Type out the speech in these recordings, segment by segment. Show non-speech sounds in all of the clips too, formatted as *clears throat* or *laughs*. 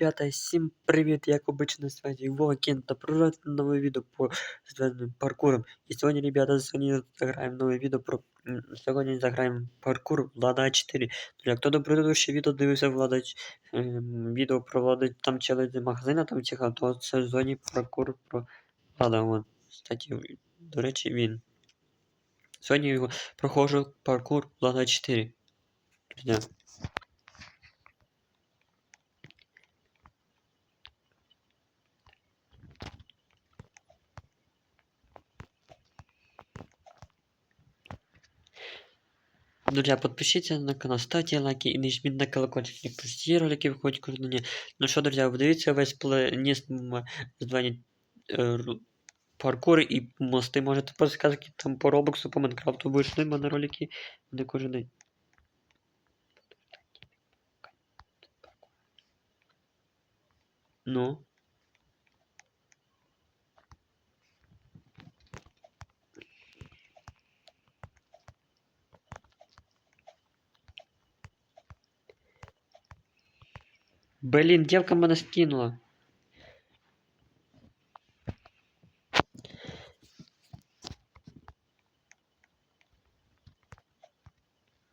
ребята, всім привіт, як обично, з вами Вокін, та продовжується нове відео по паркуром. І сьогодні, ребята, сьогодні заграємо нове відео про... м, Сьогодні заграємо паркур Влада 4. Як хто до предыдущее відео дивився Влада... ем, відео про Влада, там челендж магазина, там чекав, то в зоні паркур про Влада, вон. Кстати, до речі, він. Сьогодні його проходжу паркур Влада 4. Друзі. Друзья, подпишіться на канал, ставте лайки і нажміть на колокольчик, як всі ролики виходять кожного дня. Ну що, друзі, подивіться весь плейлист звані е, паркур і мости. Можете подсказки там по Роблоксу, по Майнкрафту вийшли в мене ролики не кожен день. Ну. Блин, девка мене скинула.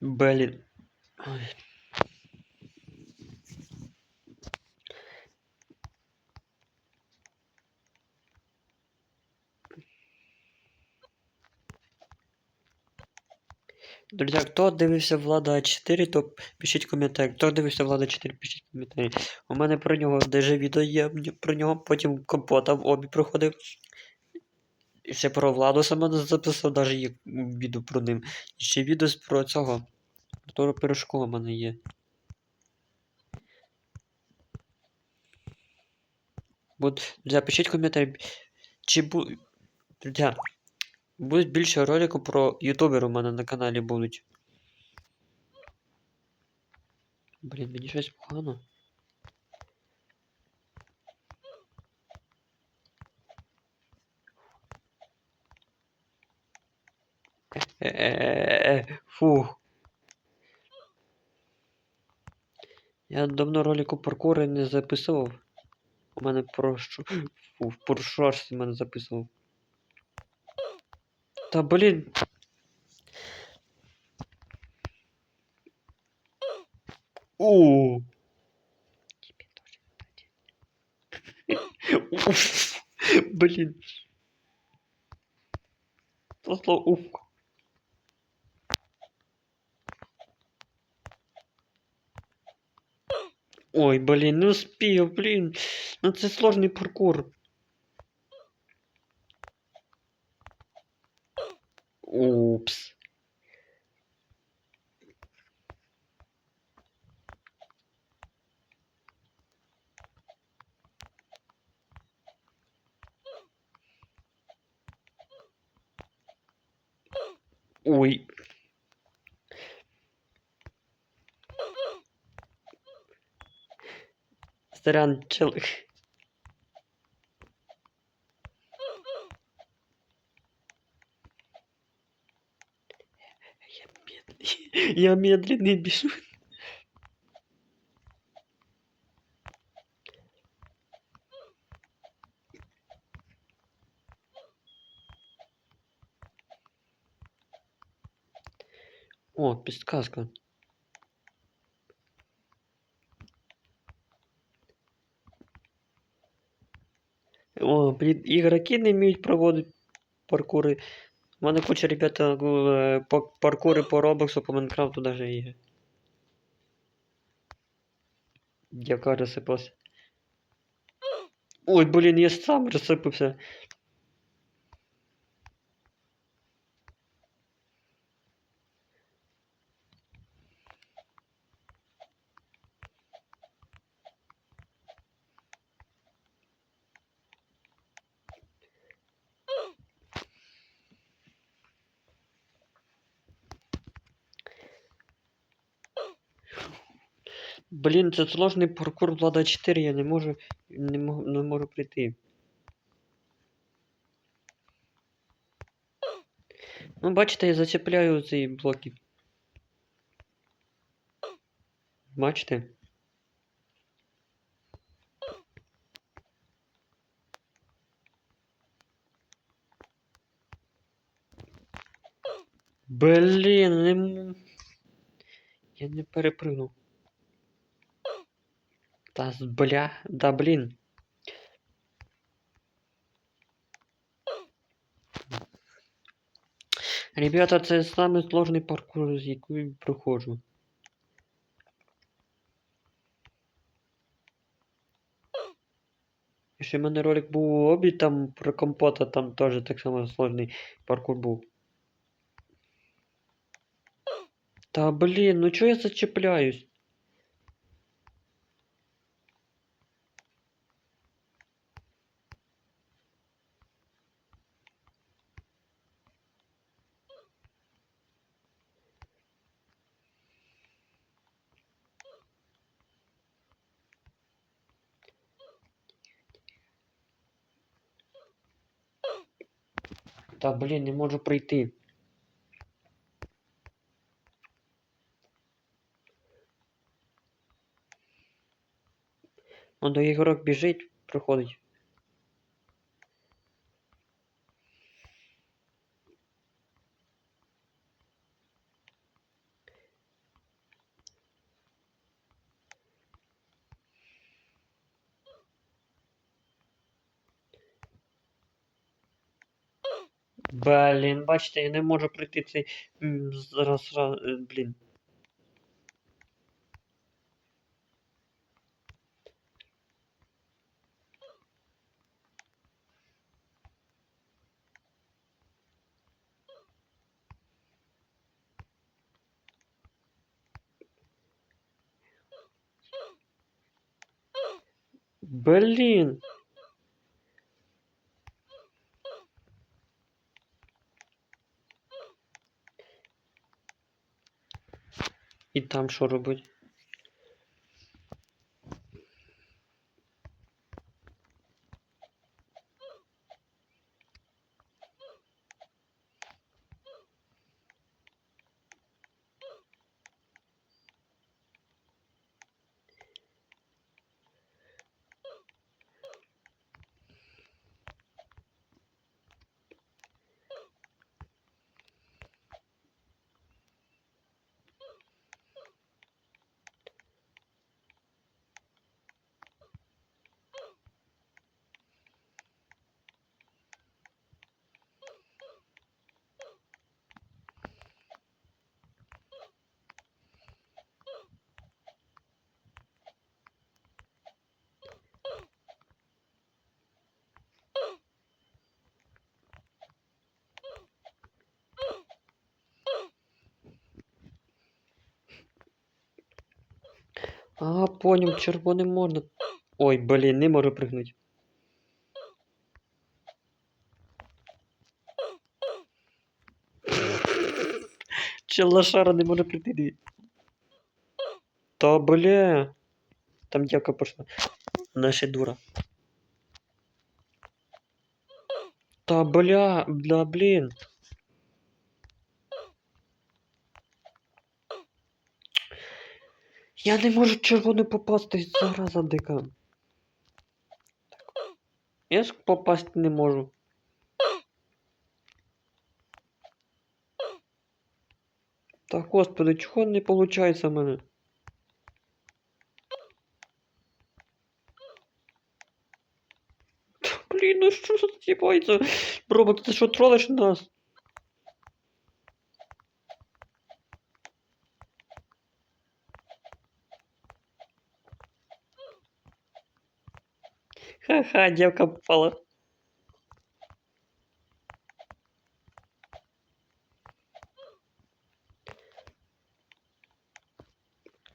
Блин. Ой. Друзі, хто дивився Влада 4, то пишіть коментарі. Хто дивився Влада 4, пишіть коментарі. У мене про нього даже відео є про нього, потім компота в обі проходив. І ще про Владу саме записав, даже є відео про ним. І ще відео про цього. Артура Пирожкова в мене є. Друзі, пишіть коментарі. Чи бу... Друзі, Будуть більше роликів про ютубер у мене на каналі будуть. Блін, мені щось погано. Е-е-е-е, Фух. Я давно ролику паркури не записував. У мене про що. Фу, що ж мене записував. Та блін. У. Тебе тоже Уф. Блин. Просто уф. Ой, блин, не успел, блин. Ну це сложный паркур. Упс. Ой. Чел... Я медленный, я медленный бежу. О, подсказка. Блин, игроки не вміють проводити паркури. У мене куча ребята е, по паркури по Роблоксу, по Майнкрафту даже є. Дівка розсипався. Ой, блін, я сам розсипався. Блін, це сложний паркур влада 4, я не можу не можу, не можу прийти. Ну, бачите, я зачепляю цей блоки. Бачите? Блін, не... я не перепрыгнув. Та з- бля, да блін. Ребята, це самий сложний паркур, з яким проходжу. І ще в мене ролик був у обі, там про компота, там теж так само сложний паркур був. Та блін, ну чого я зачепляюсь? Та блін, не можу прийти. Он до ігрок біжить, проходить. Блін, бачите, я не можу пройти цей. Зараз, раз, е, блін. Блін. І там що робить? А, поняв, червоним можна. Ой, блін, не можу пригнути. Че лошара не може прийти. Та бля. Там дівка пошла. Ще дура. Та бля, бля, блін. Я не можу в червону попасти, зараза дика. Я ж попасти не можу. Та господи, чого не виходить в мене? Та, Блін, ну що ж відбувається? Робот, ти що тролиш нас? *laughs* Ха-ха, девка попала.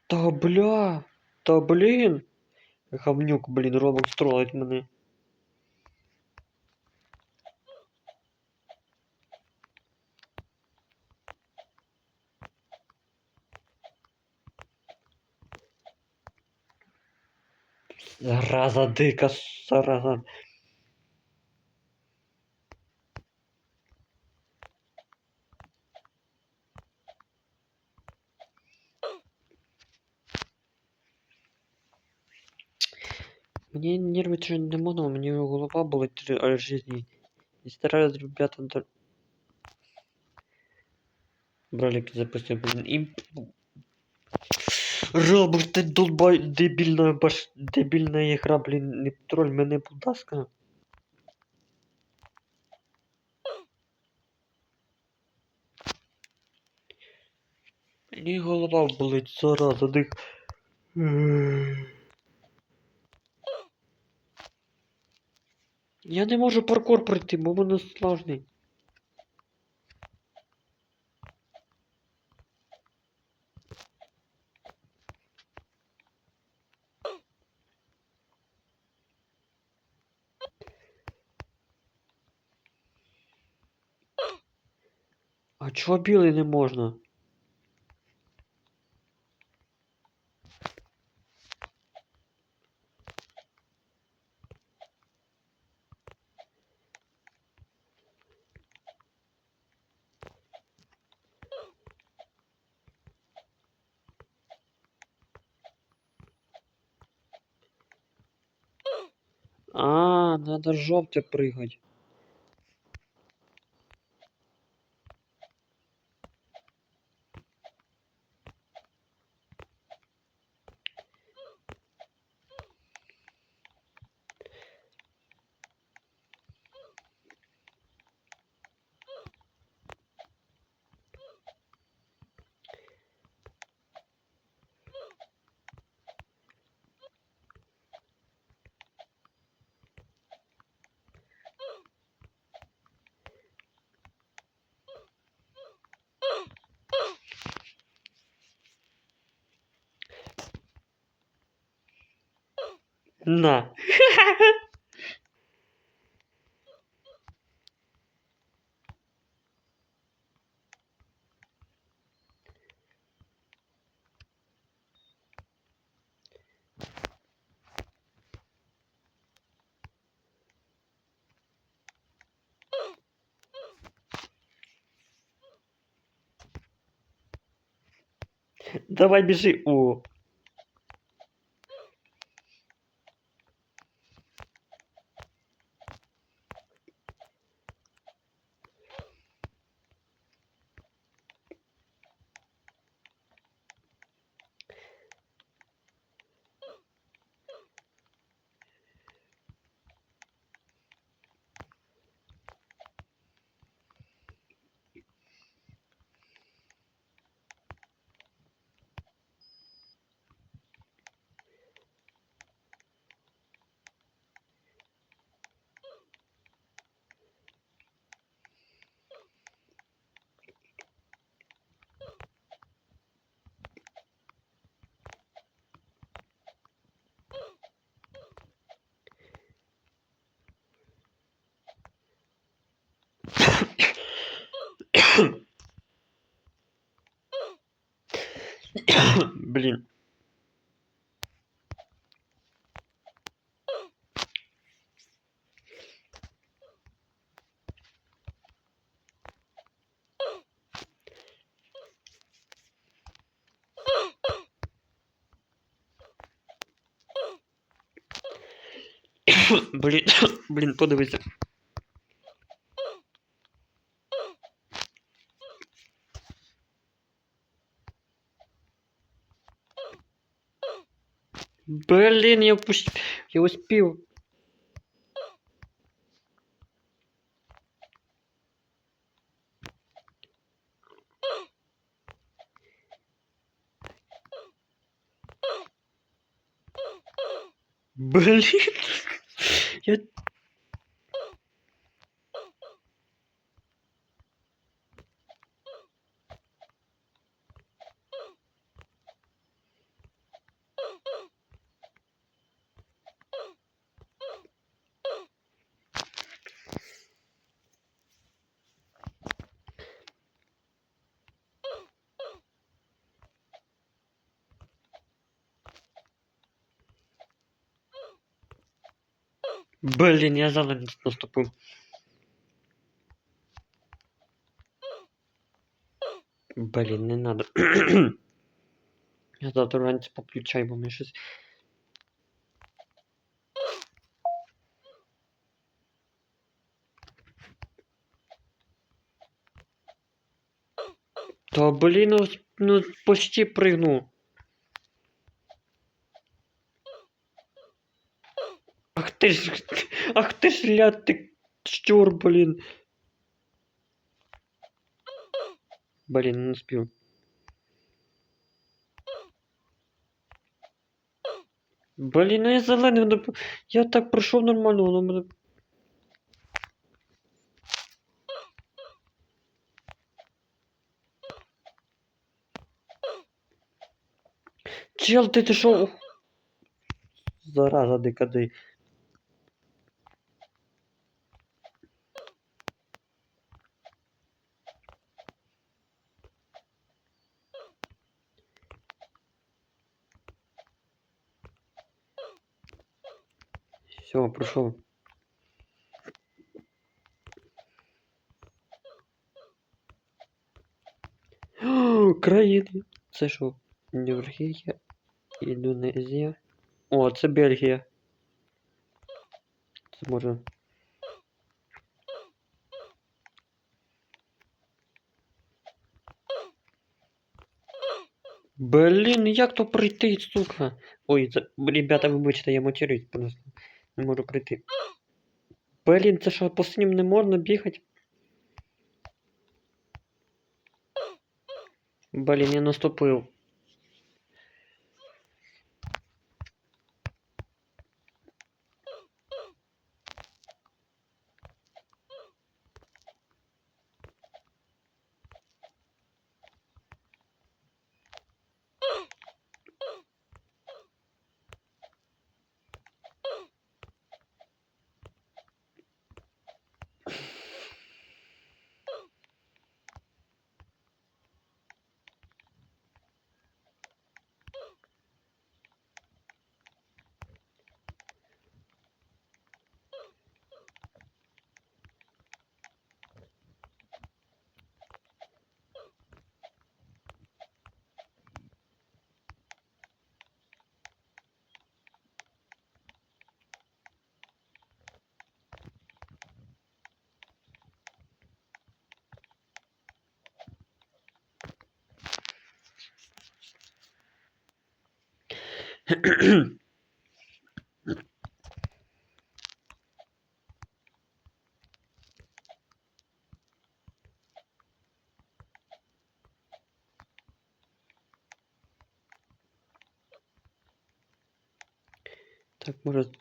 Та бля, та блін. Гавнюк, блін, робот тролить мене. Зараза, дика, зараза. Мне нервы не демоном, мне голова была от жизни. И старались ребята брали запустим, блин, и Робот, ты долбай, дебильная баш... дебильная игра, блин, не троль мене, будь ласка. Мені голова болить, зараза, дих. Я не можу паркур пройти, бо воно сложний. А чого білий не можна? А, надо жовте пригать. На. Давай біжи. О. Блін. Блін, блін, подивися. Блин, я упустил. Я успел. Блин. *laughs* Я... Блин, я заново наступил. Блин, не надо. *clears throat* я завтра вранці поп'ю чай, бо мені щось. Та блін, ну, ну почти прыгнул. Ах ты ж, ах ты ж ляд ты щур, блин. Блин, не успел. Блін, ну я зелений, воно... п- я так пройшов нормально, воно мене. Чел, ти ти шо? Зараза дикади. О, країни. Це що? Норвегія, Індонезія. О, це Бельгія. Це може. Блін, як то пройти, сука? Ой, це... ребята, вибачте, я матерюсь просто. Не можу прийти. Блін, це що, по синім не можна бігати? Блін, я наступив. Так, може.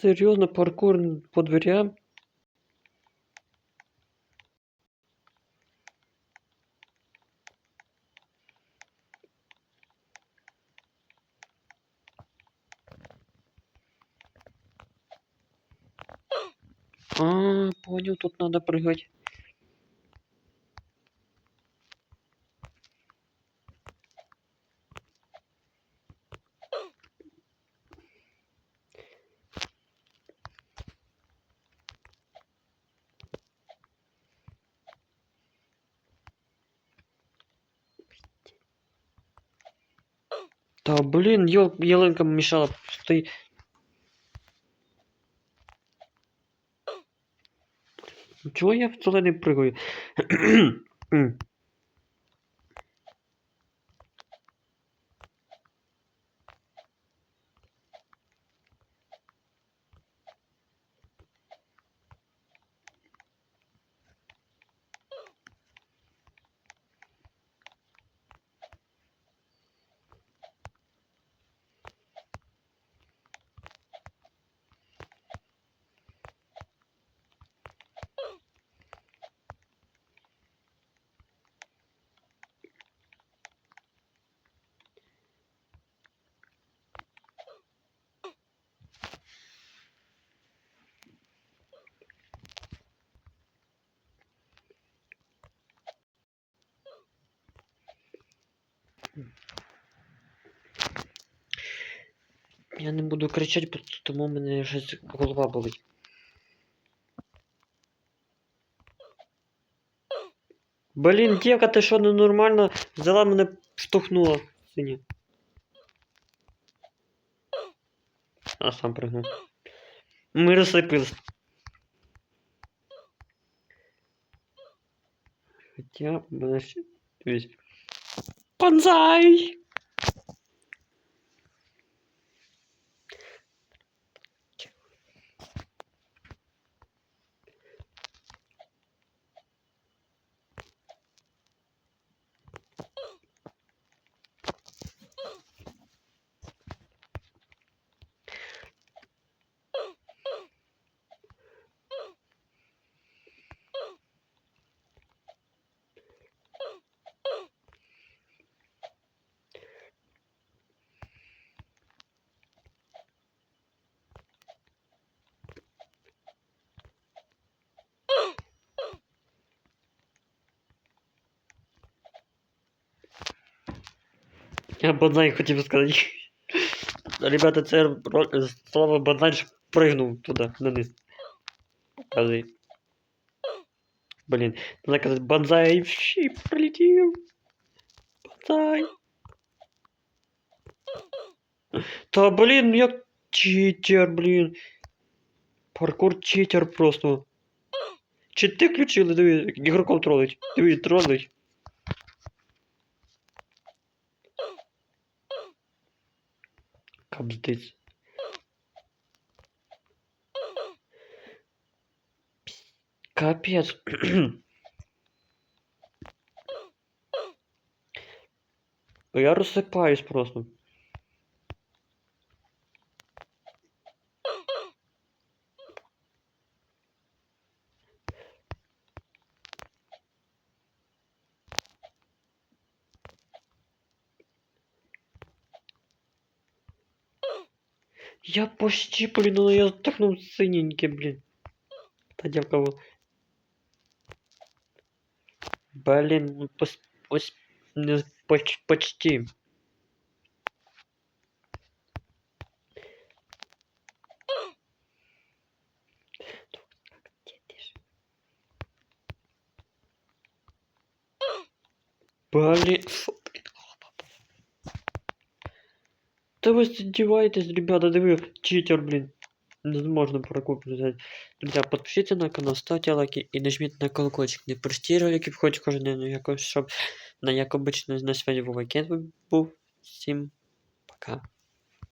Серйозно, паркур по дверям? А, понял, тут надо прыгать. Та ел, ялинка чего Стой. Чого я в зелений не *clears throat* М. Я не буду кричати, тому мене щось голова болить. Блін, дівка, ти що ненормально взяла мене штовхнула сині. А сам пригнув. Ми розсипились. Хоча б мене ще... Дивись. Банзай! Я банзай хотів сказати. Ребята, це банзай ж пригнув туди, вниз. Показує. Блін, треба казати банзай вщі пролетів. Банзай. Та блін, як читер, блін. Паркур читер просто. Чи ти включили, диви, ігроком тролить. Диви, тролить. Капздець. Капец. *clears throat* Я розсипаюсь просто. Я почти, блин, ну я такнул синенький, блин. Та дівка во- Блин, ну пос... ось не поч... почти. Блин, фу, блин, голова. Та ви здіваєтесь, ребята, да вы читер, блин. Невозможно прокупити. Друзья, подпишитесь на канал, ставьте лайки и нажмите на колокольчик. Не прості ролики входять кожен день, якось, щоб на як на связи Вова Кент був. Всім пока.